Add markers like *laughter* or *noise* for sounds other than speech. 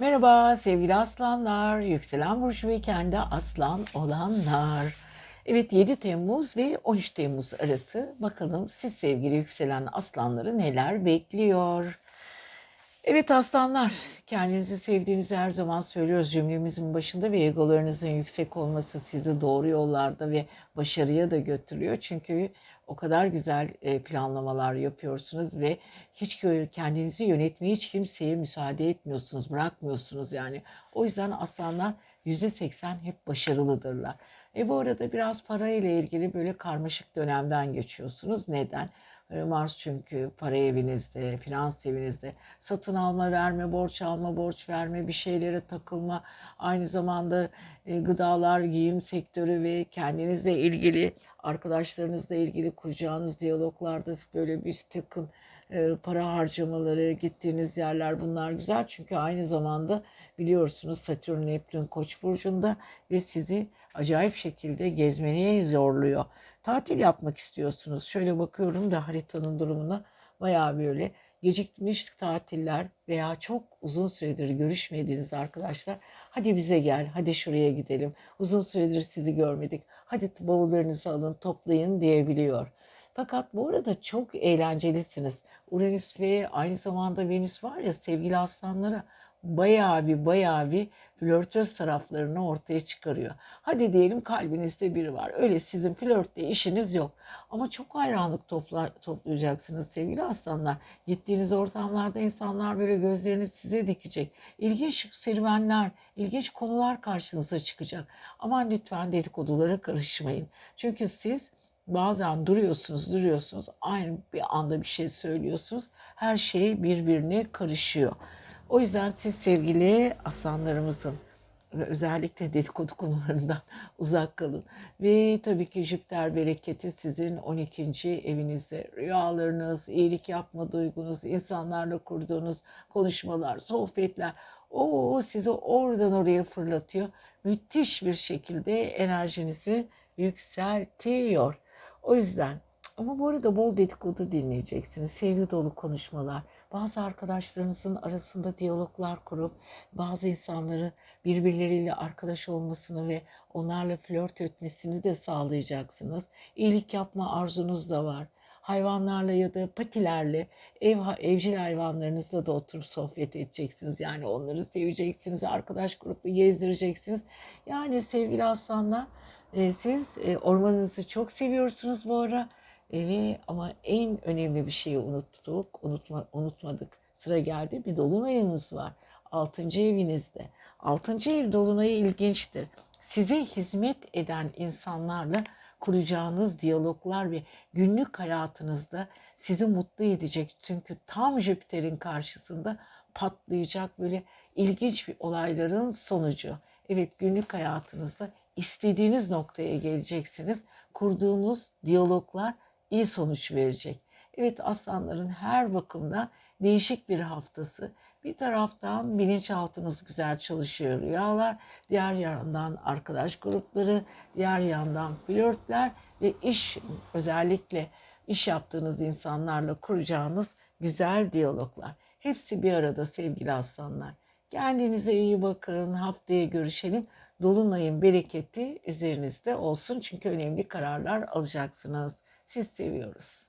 Merhaba sevgili aslanlar, yükselen burcu ve kendi aslan olanlar. Evet 7 Temmuz ve 13 Temmuz arası bakalım siz sevgili yükselen aslanları neler bekliyor? Evet aslanlar, kendinizi sevdiğinizi her zaman söylüyoruz cümlemizin başında ve egolarınızın yüksek olması sizi doğru yollarda ve başarıya da götürüyor. Çünkü o kadar güzel e, planlamalar yapıyorsunuz ve hiç kendinizi yönetmeye hiç kimseye müsaade etmiyorsunuz, bırakmıyorsunuz yani. O yüzden aslanlar %80 hep başarılıdırlar. E bu arada biraz para ile ilgili böyle karmaşık dönemden geçiyorsunuz. Neden? E, Mars çünkü para evinizde, finans evinizde satın alma, verme, borç alma, borç verme, bir şeylere takılma, aynı zamanda e, gıdalar, giyim sektörü ve kendinizle ilgili, arkadaşlarınızla ilgili kuracağınız diyaloglarda böyle bir takım e, para harcamaları, gittiğiniz yerler bunlar güzel. Çünkü aynı zamanda biliyorsunuz Satürn, Neptün Koç burcunda ve sizi acayip şekilde gezmeye zorluyor. Tatil yapmak istiyorsunuz. Şöyle bakıyorum da haritanın durumuna bayağı böyle gecikmiş tatiller veya çok uzun süredir görüşmediğiniz arkadaşlar hadi bize gel, hadi şuraya gidelim. Uzun süredir sizi görmedik. Hadi bavullarınızı alın, toplayın diyebiliyor. Fakat bu arada çok eğlencelisiniz. Uranüs ve aynı zamanda Venüs var ya sevgili aslanlara bayağı bir bayağı bir flörtöz taraflarını ortaya çıkarıyor. Hadi diyelim kalbinizde biri var. Öyle sizin flörtle işiniz yok. Ama çok hayranlık topla, toplayacaksınız sevgili aslanlar. Gittiğiniz ortamlarda insanlar böyle gözlerini size dikecek. İlginç serüvenler, ilginç konular karşınıza çıkacak. Ama lütfen dedikodulara karışmayın. Çünkü siz bazen duruyorsunuz, duruyorsunuz. Aynı bir anda bir şey söylüyorsunuz. Her şey birbirine karışıyor. O yüzden siz sevgili aslanlarımızın ve özellikle dedikodu konularından *laughs* uzak kalın. Ve tabii ki Jüpiter bereketi sizin 12. evinizde. Rüyalarınız, iyilik yapma duygunuz, insanlarla kurduğunuz konuşmalar, sohbetler. O sizi oradan oraya fırlatıyor. Müthiş bir şekilde enerjinizi yükseltiyor. O yüzden ama bu arada bol dedikodu dinleyeceksiniz. Sevgi dolu konuşmalar. Bazı arkadaşlarınızın arasında diyaloglar kurup bazı insanları birbirleriyle arkadaş olmasını ve onlarla flört etmesini de sağlayacaksınız. İyilik yapma arzunuz da var. Hayvanlarla ya da patilerle, ev, evcil hayvanlarınızla da oturup sohbet edeceksiniz. Yani onları seveceksiniz, arkadaş gruplu gezdireceksiniz. Yani sevgili aslanlar, e, siz e, ormanınızı çok seviyorsunuz bu ara. Ve ama en önemli bir şeyi unuttuk, unutma, unutmadık. Sıra geldi bir dolunayınız var. Altıncı evinizde. Altıncı ev dolunayı ilginçtir. Size hizmet eden insanlarla kuracağınız diyaloglar ve günlük hayatınızda sizi mutlu edecek. Çünkü tam Jüpiter'in karşısında patlayacak böyle ilginç bir olayların sonucu. Evet günlük hayatınızda istediğiniz noktaya geleceksiniz. Kurduğunuz diyaloglar iyi sonuç verecek. Evet aslanların her bakımdan değişik bir haftası. Bir taraftan bilinçaltınız güzel çalışıyor rüyalar, diğer yandan arkadaş grupları, diğer yandan flörtler ve iş özellikle iş yaptığınız insanlarla kuracağınız güzel diyaloglar. Hepsi bir arada sevgili aslanlar. Kendinize iyi bakın. Haftaya görüşelim. Dolunayın bereketi üzerinizde olsun. Çünkü önemli kararlar alacaksınız. Siz seviyoruz.